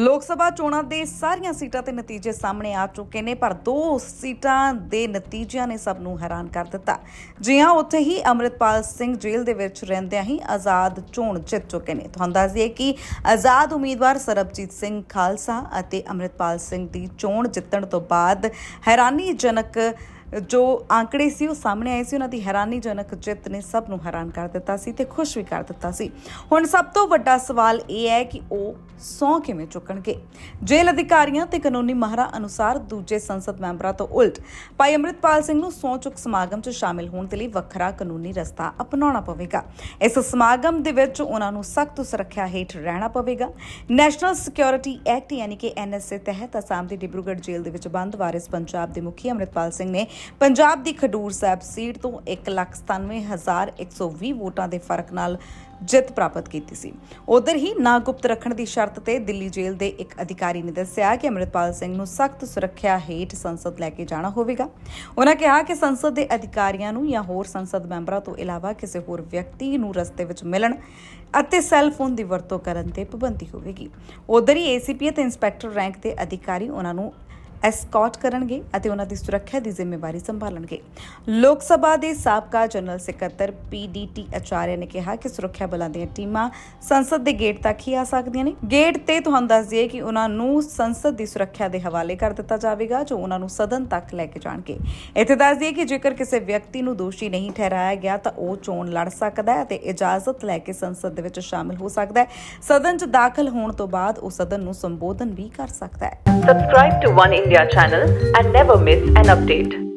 ਲੋਕ ਸਭਾ ਚੋਣਾਂ ਦੇ ਸਾਰੀਆਂ ਸੀਟਾਂ ਤੇ ਨਤੀਜੇ ਸਾਹਮਣੇ ਆ ਚੁੱਕੇ ਨੇ, ਪਰ ਦੋ ਸੀਟਾਂ ਦੇ ਨਤੀਜਿਆਂ ਨੇ ਸਭ ਨੂੰ ਹੈਰਾਨ ਕਰ ਦਿੱਤਾ। ਜੀ ਹਾਂ, ਉੱਥੇ ਹੀ ਅੰਮ੍ਰਿਤਪਾਲ ਸਿੰਘ ਜੇਲ੍ਹ ਦੇ ਵਿੱਚ ਰਹਿੰਦਿਆਂ ਹੀ ਆਜ਼ਾਦ ਚੋਣ ਜਿੱਤ ਚੁੱਕੇ ਨੇ। ਤੁਹਾਨੂੰ ਦੱਸ ਦਈਏ ਕਿ ਆਜ਼ਾਦ ਉਮੀਦਵਾਰ ਸਰਬਜੀਤ ਸਿੰਘ ਖਾਲਸਾ ਅਤੇ ਅੰਮ੍ਰਿਤਪਾਲ ਸਿੰਘ ਦੀ ਚੋਣ ਜਿੱਤਣ ਤੋਂ ਬਾਅਦ ਹੈਰਾਨੀਜਨਕ ਜੋ ਆંકੜੇ ਸੀ, ਉਹ ਸਾਹਮਣੇ ਆਏ ਸੀ। ਉਹਨਾਂ ਦੀ ਹੈਰਾਨੀਜਨਕ ਜਿੱਤ ਨੇ ਸਭ ਨੂੰ ਹੈਰਾਨ ਕਰ ਦਿੱਤਾ ਸੀ ਤੇ ਖੁਸ਼ ਵੀ ਕਰ ਦਿੱਤਾ ਸੀ। ਹੁਣ ਸਭ ਤੋਂ ਵੱਡਾ ਸਵਾਲ ਇਹ ਹੈ ਕਿ ਉਹ ਸੌ ਕਿਵੇਂ ਚੁੱਕਣਗੇ? ਜੇਲ੍ਹ ਅਧਿਕਾਰੀਆਂ ਤੇ ਕਾਨੂੰਨੀ ਮਾਹਰਾਂ ਅਨੁਸਾਰ ਦੂਜੇ ਸੰਸਦ ਮੈਂਬਰਾਂ ਤੋਂ ਉਲਟ ਭਾਈ ਅੰਮ੍ਰਿਤਪਾਲ ਸਿੰਘ ਨੂੰ ਸੌ ਚੁੱਕ ਸਮਾਗਮ 'ਚ ਸ਼ਾਮਿਲ ਹੋਣ ਦੇ ਲਈ ਵੱਖਰਾ ਕਾਨੂੰਨੀ ਰਸਤਾ ਅਪਣਾਉਣਾ ਪਵੇਗਾ। ਇਸ ਸਮਾਗਮ ਦੇ ਵਿੱਚ ਉਹਨਾਂ ਨੂੰ ਸਖਤ ਸੁਰੱਖਿਆ ਹੇਠ ਰਹਿਣਾ ਪਵੇਗਾ। ਨੈਸ਼ਨਲ ਸਿਕਿਉਰਿਟੀ ਐਕਟ ਯਾਨੀ ਕਿ ਐਨਐਸਏ ਤਹਿਤ ਅਸਾਮ ਦੀ ਡਿਬਰੂਗੜ੍ਹ ਜੇਲ੍ਹ ਦੇ ਵਿੱਚ ਬੰਦ ਵਾਰਿਸ ਪੰਜਾਬ ਦੇ ਮੁਖੀ ਅੰਮ੍ਰਿਤਪਾਲ ਸਿੰਘ ਨੇ ਪੰਜਾਬ ਦੀ ਖਡੂਰ ਸਾਹਿਬ ਸੀਟ ਤੋਂ 197120 ਵੋਟਾਂ ਦੇ ਫ਼ਰਕ ਨਾਲ ਜਿੱਤ ਪ੍ਰਾਪਤ ਕੀਤੀ ਸੀ। ਉਧਰ ਹੀ ਨਾ ਗੁਪਤ ਰੱਖਣ ਦੀ ਸ਼ਰਤ ਤੇ ਦਿੱਲੀ ਜੇਲ੍ਹ ਦੇ ਇੱਕ ਅਧਿਕਾਰੀ ਨੇ ਦੱਸਿਆ ਕਿ ਅੰਮ੍ਰਿਤਪਾਲ ਸਿੰਘ ਨੂੰ ਸਖਤ ਸੁਰੱਖਿਆ ਹੇਠ ਸੰਸਦ ਲੈ ਕੇ ਜਾਣਾ ਹੋਵੇਗਾ। ਉਹਨਾਂ ਕਿਹਾ ਕਿ ਸੰਸਦ ਦੇ ਅਧਿਕਾਰੀਆਂ ਨੂੰ ਜਾਂ ਹੋਰ ਸੰਸਦ ਮੈਂਬਰਾਂ ਤੋਂ ਇਲਾਵਾ ਕਿਸੇ ਹੋਰ ਵਿਅਕਤੀ ਨੂੰ ਰਸਤੇ ਵਿੱਚ ਮਿਲਣ ਅਤੇ ਸੈੱਲ ਫੋਨ ਦੀ ਵਰਤੋਂ ਕਰਨ ਤੇ ਪਾਬੰਦੀ ਹੋਵੇਗੀ। ਉਧਰ ਹੀ ਏਸੀਪੀ ਅਤੇ ਇੰਸਪੈਕਟਰ ਰੈਂਕ ਦੇ ਅਧਿਕਾਰੀ ਉਹਨਾਂ ਨੂੰ ਐਸਕॉर्ट ਕਰਨਗੇ ਅਤੇ ਉਹਨਾਂ ਦੀ ਸੁਰੱਖਿਆ ਦੀ ਜ਼ਿੰਮੇਵਾਰੀ ਸੰਭਾਲਣਗੇ। ਲੋਕ ਸਭਾ ਦੇ ਸਾਬਕਾ ਜਨਰਲ ਸਕੱਤਰ ਪੀਡੀਟੀ ਆਚਾਰਿਆ ਨੇ ਕਿਹਾ ਕਿ ਸੁਰੱਖਿਆ ਬਲਾਂ ਦੀਆਂ ਟੀਮਾਂ ਸੰਸਦ ਦੇ ਗੇਟ ਤੱਕ ਹੀ ਆ ਸਕਦੀਆਂ ਨੇ। ਗੇਟ ਤੇ ਤੁਹਾਨੂੰ ਦੱਸ ਦਈਏ ਕਿ ਉਹਨਾਂ ਨੂੰ ਸੰਸਦ ਦੀ ਸੁਰੱਖਿਆ ਦੇ ਹਵਾਲੇ ਕਰ ਦਿੱਤਾ ਜਾਵੇਗਾ, ਜੋ ਉਹਨਾਂ ਨੂੰ ਸਦਨ ਤੱਕ ਲੈ ਕੇ ਜਾਣਗੇ। ਇੱਥੇ ਦੱਸ ਦਈਏ ਕਿ ਜੇਕਰ ਕਿਸੇ ਵਿਅਕਤੀ ਨੂੰ ਦੋਸ਼ੀ ਨਹੀਂ ਠਹਿਰਾਇਆ ਗਿਆ ਤਾਂ ਉਹ ਚੋਣ ਲੜ ਸਕਦਾ ਹੈ ਅਤੇ ਇਜਾਜ਼ਤ ਲੈ ਕੇ ਸੰਸਦ ਦੇ ਵਿੱਚ ਸ਼ਾਮਿਲ ਹੋ ਸਕਦਾ ਹੈ। ਸਦਨ 'ਚ ਦਾਖਲ ਹੋਣ ਤੋਂ ਬਾਅਦ ਉਹ ਸਦਨ ਨੂੰ ਸੰਬੋਧਨ ਵੀ ਕਰ ਸਕਦਾ ਹੈ। Subscribe to One India channel and never miss an update.